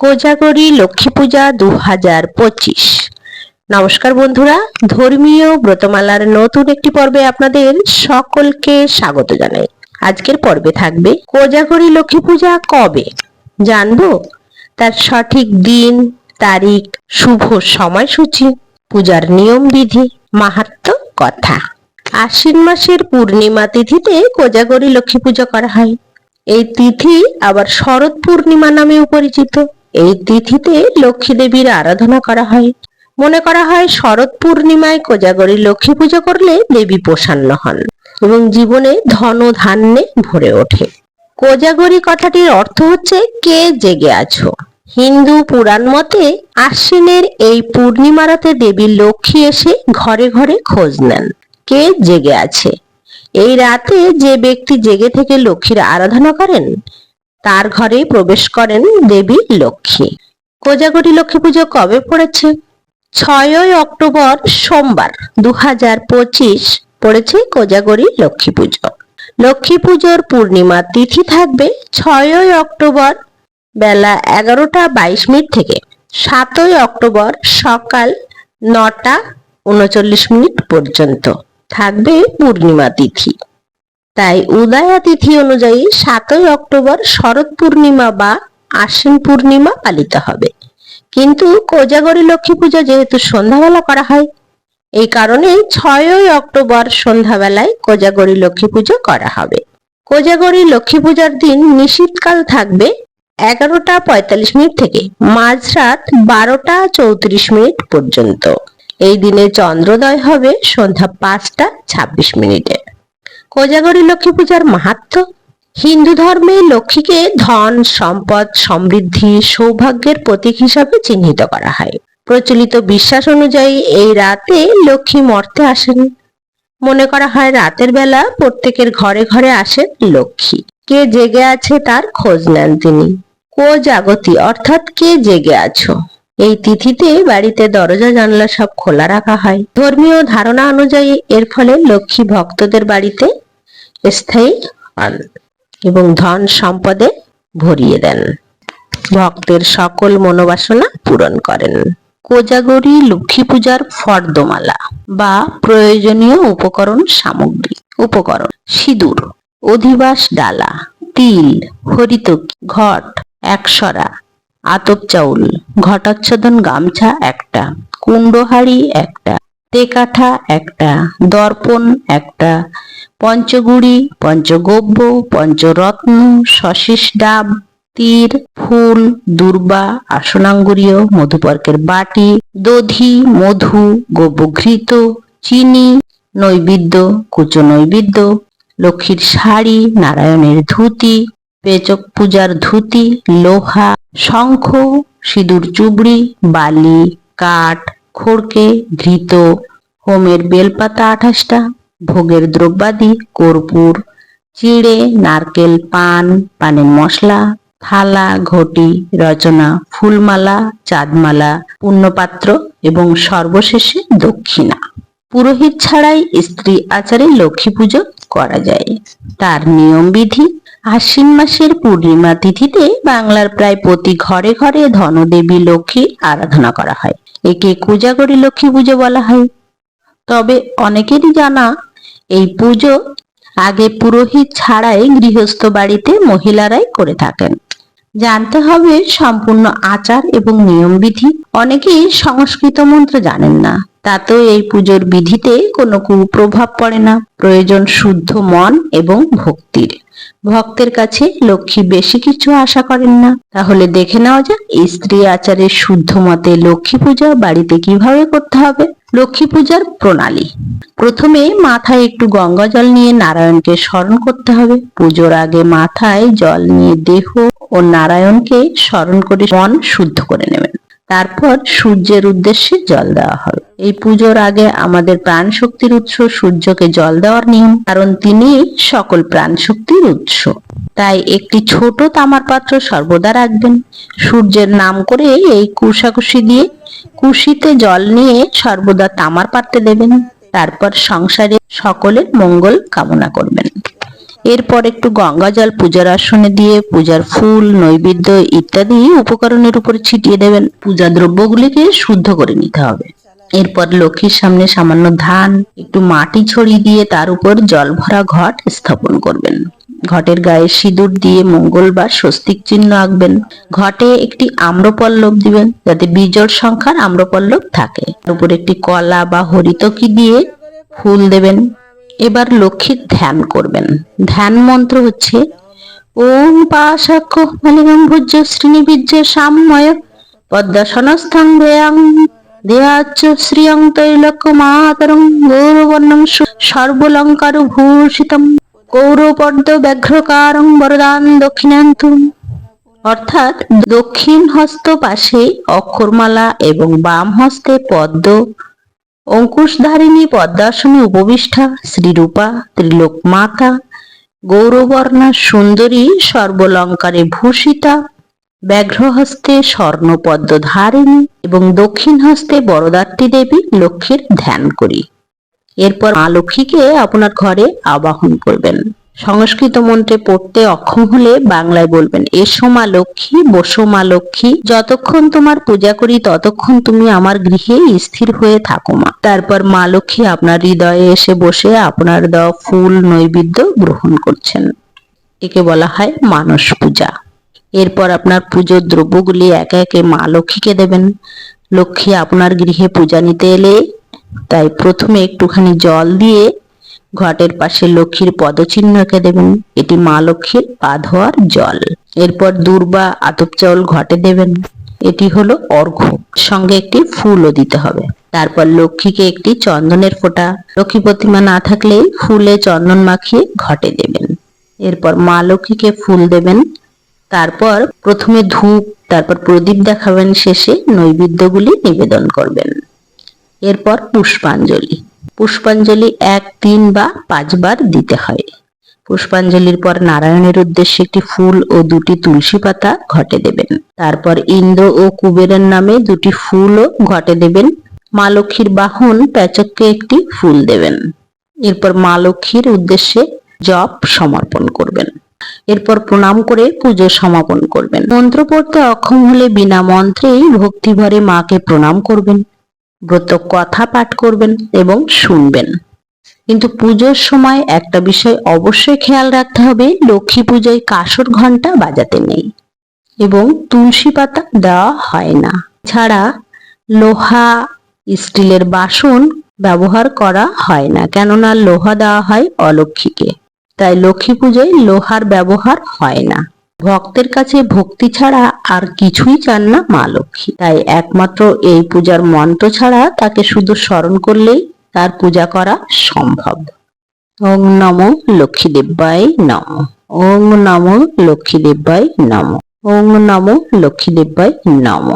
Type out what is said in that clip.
কোজাগরী লক্ষ্মী পূজা দু হাজার পঁচিশ। নমস্কার বন্ধুরা, ধর্মীয় ব্রতমালার নতুন একটি পর্বে আপনাদের সকলকে স্বাগত জানাই। আজকের পর্বে থাকবে কোজাগরী লক্ষ্মী পূজা কবে? জানব? তার সঠিক দিন, তারিখ, শুভ সময়সূচি, পূজার নিয়ম বিধি, মাহাত্ম কথা। আশ্বিন মাসের পূর্ণিমা তিথিতে কোজাগরী লক্ষ্মী পূজা করা হয়। এই তিথি আবার শরৎ পূর্ণিমা নামেও পরিচিত। এই তিথিতে লক্ষ্মী দেবীর আরাধনা করা হয়। মনে করা হয় শরৎ পূর্ণিমায় কোজাগরী লক্ষ্মী পুজো করলে দেবী প্রসন্ন হন এবং জীবনে ধন ধান্যে ভরে ওঠে। কোজাগরী কথাটির অর্থ হচ্ছে, কে জেগে আছো? হিন্দু পুরাণ মতে আশ্বিনের এই পূর্ণিমা রাতে দেবী লক্ষ্মী এসে ঘরে ঘরে খোঁজ নেন, কে জেগে আছে? এই রাতে যে ব্যক্তি জেগে থেকে লক্ষ্মীর আরাধনা করেন তার ঘরে প্রবেশ করেন দেবী লক্ষ্মী। কোজাগরী লক্ষ্মী পুজো কবে পড়েছে? ছয়ই অক্টোবর সোমবার দু হাজার পঁচিশ পড়েছে কোজাগরী লক্ষ্মী পুজো। লক্ষ্মী পুজোর পূর্ণিমা তিথি থাকবে ছয়ই অক্টোবর বেলা এগারোটা বাইশ মিনিট থেকে। সাতই অক্টোবর সকাল নটা উনচল্লিশ মিনিট পর্যন্ত থাকবে পূর্ণিমা তিথি। তাই উদয়া তিথি অনুযায়ী সাতই অক্টোবর শরৎ পূর্ণিমা বা আশ্বিন পূর্ণিমা পালিত হবে। কিন্তু কোজাগরী লক্ষ্মী পূজা যেহেতু সন্ধ্যাবেলা করা হয়, এই কারণে ছয়ই অক্টোবর সন্ধ্যাবেলায় কোজাগরী লক্ষ্মী পুজো করা হবে। কোজাগরী লক্ষ্মী পূজার দিন নিশীতকাল থাকবে এগারোটা পঁয়তাল্লিশ মিনিট থেকে, মাঝরাত বারোটা চৌত্রিশ মিনিট পর্যন্ত। এই দিনে চন্দ্রোদয় হবে সন্ধ্যা পাঁচটা ছাব্বিশ মিনিটে। কোজাগরী লক্ষ্মী পূজার মাহাত্ম? হিন্দু ধর্মে লক্ষ্মীকে ধন, সম্পদ, সমৃদ্ধি, সৌভাগ্যের প্রতীক হিসাবে চিহ্নিত করা হয়। প্রচলিত বিশ্বাস অনুযায়ী এই রাতে লক্ষ্মী মর্তে আসেন। মনে করা হয় রাতের বেলা প্রত্যেকের ঘরে ঘরে আসেন লক্ষ্মী। কে জেগে আছে তার খোঁজ নেন তিনি। কো জাগতি, অর্থাৎ কে জেগে আছো? এই তিথিতে বাড়িতে দরজা, জানলা সব খোলা রাখা হয়। ধর্মীয় ধারণা অনুযায়ী এর ফলে লক্ষ্মী ভক্তদের বাড়িতে স্থায়ী হন এবং ধন সম্পদে ভরিয়ে দেন। ভক্তের সকল মনোবাসনা পূরণ করেন। কোজাগরী লক্ষ্মী পূজার ফর্দমালা বা প্রয়োজনীয় উপকরণ সামগ্রী, উপকরণ, সিঁদুর, অধিবাস ডালা, তিল, হরিতকি, ঘট, একসরা, আতপ চাউল, ঘটাচ্ছদন গামছা একটা কুণ্ডহাড়ি একটা তেকাঠা একটা, দর্পণ একটা, পঞ্চগুড়ি, পঞ্চগব্য, পঞ্চরত্ন শশিস ডাব, তীর, ফুল, দুর্বা, আসনাঙ্গুরীয়, মধুপর্কের বাটি, দধি, মধু গোবঘৃত চিনি, নৈবেদ্য কুচো নৈবেদ্য লক্ষ্মীর শাড়ি, নারায়ণের ধুতি, পেচক পূজার ধুতি, লোহা, শঙ্খ, সিঁদুর চুবড়ি, বালি, কাঠ খড়কে ঘৃত হোমের বেলপাতা আঠাশটা, ভোগের দ্রব্যাদি, কর্পূর, চিড়ে, নারকেল, পান, পানের মশলা, থালা, ঘটি, রচনা, ফুলমালা, চাঁদমালা, পুণ্যপাত্র এবং সর্বশেষে দক্ষিণা। পুরোহিত ছাড়াই স্ত্রী আচারে লক্ষ্মী পুজো করা যায়। তার নিয়ম বিধি, আশ্বিন মাসের পূর্ণিমা তিথিতে বাংলার প্রায় প্রতি ঘরে ঘরে ধনদেবী লক্ষ্মী আরাধনা করা হয়। একে কুজাগরী লক্ষ্মী পুজো বলা হয়। তবে অনেকেরই জানা, এই পুজো আগে পুরোহিত ছাড়াই গৃহস্থ বাড়িতে মহিলারাই করে থাকেন। জানতে হবে সম্পূর্ণ আচার এবং নিয়মবিধি অনেকেই সংস্কৃত মন্ত্র জানেন না, তাতেও এই পুজোর বিধিতে কোনো কুপ্রভাব পড়ে না। প্রয়োজন শুদ্ধ মন এবং ভক্তির। ভক্তের কাছে লক্ষ্মী বেশি কিছু আশা করেন না। তাহলে দেখে নেওয়া যাক স্ত্রী আচারের শুদ্ধ মতে লক্ষ্মী পূজা বাড়িতে কীভাবে করতে হবে। লক্ষ্মী পূজার প্রণালী। প্রথমে মাথায় একটু গঙ্গা জল নিয়ে নারায়ণকে স্মরণ করতে হবে। পুজোর আগে মাথায় জল নিয়ে দেহ ও নারায়ণকে স্মরণ করে মন শুদ্ধ করে নেবেন। তারপর সূর্যের উদ্দেশ্যে জল দেওয়া হবে। এই পুজোর আগে আমাদের প্রাণ শক্তির উৎস সূর্যকে জল দেওয়ার নিয়ম, কারণ তিনি সকল প্রাণ শক্তির উৎস। তাই একটি ছোট তামার পাত্র সর্বদা রাখবেন। সূর্যের নাম করে এই কুশাকুশি দিয়ে কুশিতে জল নিয়ে সর্বদা তামার পাত্রে দেবেন। তারপর সংসারে সকলের মঙ্গল কামনা করবেন। এরপর একটু গঙ্গা জল পূজার আসনে দিয়ে পূজার ফুল, নৈবেদ্য ইত্যাদি উপকরণের উপর ছিটিয়ে দেবেন। পূজা দ্রব্যগুলিকে শুদ্ধ করে নিতে হবে। এরপর লক্ষ্মীর সামনে সামান্য ধান, একটু মাটি ছড়িয়ে দিয়ে তার উপর জল ভরা ঘট স্থাপন করবেন। ঘটের গায়ে সিঁদুর দিয়ে মঙ্গল বা স্বস্তিক চিহ্ন আঁকবেন। ঘটে একটি আম্রপল্লব দিবেন, যাতে বিজোড় সংখ্যার আম্রপল্লব থাকে। তার উপর একটি কলা বা হরিতকি দিয়ে ফুল দেবেন। এবার লক্ষ্মীর ধ্যান করবেন। ধ্যান মন্ত্র হচ্ছে, ওম পাশাক্ষ মালিগম ভুজ্য শ্রীনিবীর্য সামময় পদ্মাসনস্থং দেয়াং দেয়াচ্চ শ্রিয়ং তৈলক্য মাতরং গৌরবর্ণং সর্বলঙ্কার ভূষিতম কৌরপর্দ ব্যাঘ্রকারং বরদান দক্ষিণান্তুম অর্থাৎ দক্ষিণ হস্ত পাশে অক্ষরমালা এবং বাম হস্তে পদ্ম অঙ্কুশধারিণী পদ্মাসনে উপবিষ্টা শ্রীরূপা ত্রিলোক মাতা গৌরবর্ণা সুন্দরী সর্বলঙ্কারে ভূষিতা, ব্যাঘ্রহস্তে স্বর্ণপদ্ম ধারিণী এবং দক্ষিণ হস্তে বরদাত্রী দেবী লক্ষ্মীর ধ্যান করি। এরপর মা লক্ষ্মীকে আপনার ঘরে আবাহন করবেন। সংস্কৃত মন্ত্রে পড়তে অক্ষম হলে বাংলায় বলবেন, এসো মা লক্ষ্মী, বসো মা লক্ষ্মী, যতক্ষণ তোমার পূজা করি ততক্ষণ তুমি আমার গৃহে স্থির হয়ে থাকো মা। তারপর মা লক্ষ্মী আপনার হৃদয়ে এসে বসে আপনার দেওয়া ফুল নৈবেদ্য গ্রহণ করছেন। একে বলা হয় মানস পূজা। এরপর আপনার পুজোর দ্রব্যগুলি একে একে মা লক্ষ্মীকে দেবেন। লক্ষ্মী আপনার গৃহে পূজা নিতে এলে তাই প্রথমে একটুখানি জল দিয়ে ঘটের পাশে লক্ষ্মীর পদচিহ্নকে দেবেন। এটি মা লক্ষ্মীর পা ধোয়ার জল। এরপর দূর্বা আতপ চাউল ঘটে দেবেন। এটি হলো অর্ঘ্য। সঙ্গে একটি ফুলও দিতে হবে। তারপর লক্ষ্মীকে একটি চন্দনের ফোঁটা। লক্ষ্মী প্রতিমা না থাকলে ফুলে চন্দন মাখিয়ে ঘটে দেবেন। এরপর মা লক্ষ্মীকে ফুল দেবেন। তারপর প্রথমে ধূপ, তারপর প্রদীপ দেখাবেন। শেষে নৈবেদ্যগুলি নিবেদন করবেন। এরপর পুষ্পাঞ্জলি। পুষ্পাঞ্জলি এক, তিন বা পাঁচবার দিতে হয়। পুষ্পাঞ্জলির পর নারায়ণের উদ্দেশ্যে একটি ফুল ও দুটি তুলসী পাতা ঘটে দেবেন। তারপর ইন্দ্র ও কুবেরের নামে দুটি ফুলও ঘটে দেবেন। মা লক্ষ্মীর বাহন প্যাচককে একটি ফুল দেবেন। এরপর মা লক্ষ্মীর উদ্দেশ্যে জপ সমর্পণ করবেন। এরপর প্রণাম করে পুজো সমাপন করবেন। মন্ত্র পড়তে অক্ষম হলে বিনা মন্ত্রেই ভক্তিভরে মাকে প্রণাম করবেন। ব্রত কথা পাঠ করবেন এবং শুনবেন। কিন্তু পুজোর সময় একটা বিষয় অবশ্যই খেয়াল রাখতে হবে, লক্ষ্মী পুজোয় কাসর ঘণ্টা বাজাতে নেই এবং তুলসী পাতা দেওয়া হয় না। ছাড়া লোহা, স্টিলের বাসন ব্যবহার করা হয় না, কেননা লোহা দেওয়া হয় অলক্ষ্মীকে। তাই লক্ষ্মী পুজোয় লোহার ব্যবহার হয় না। ভক্তের কাছে ভক্তি ছাড়া আর কিছুই চান না মা লক্ষ্মী। তাই একমাত্র এই পূজার মন্ত্র ছাড়া তাকে শুধু স্মরণ করলেই তার পূজা করা সম্ভব। ওং নম লক্ষ্মী দেব্যায় নম। ওং নম লক্ষ্মী দেব্যায় নম। ওং নম লক্ষ্মী দেব্যায় নম।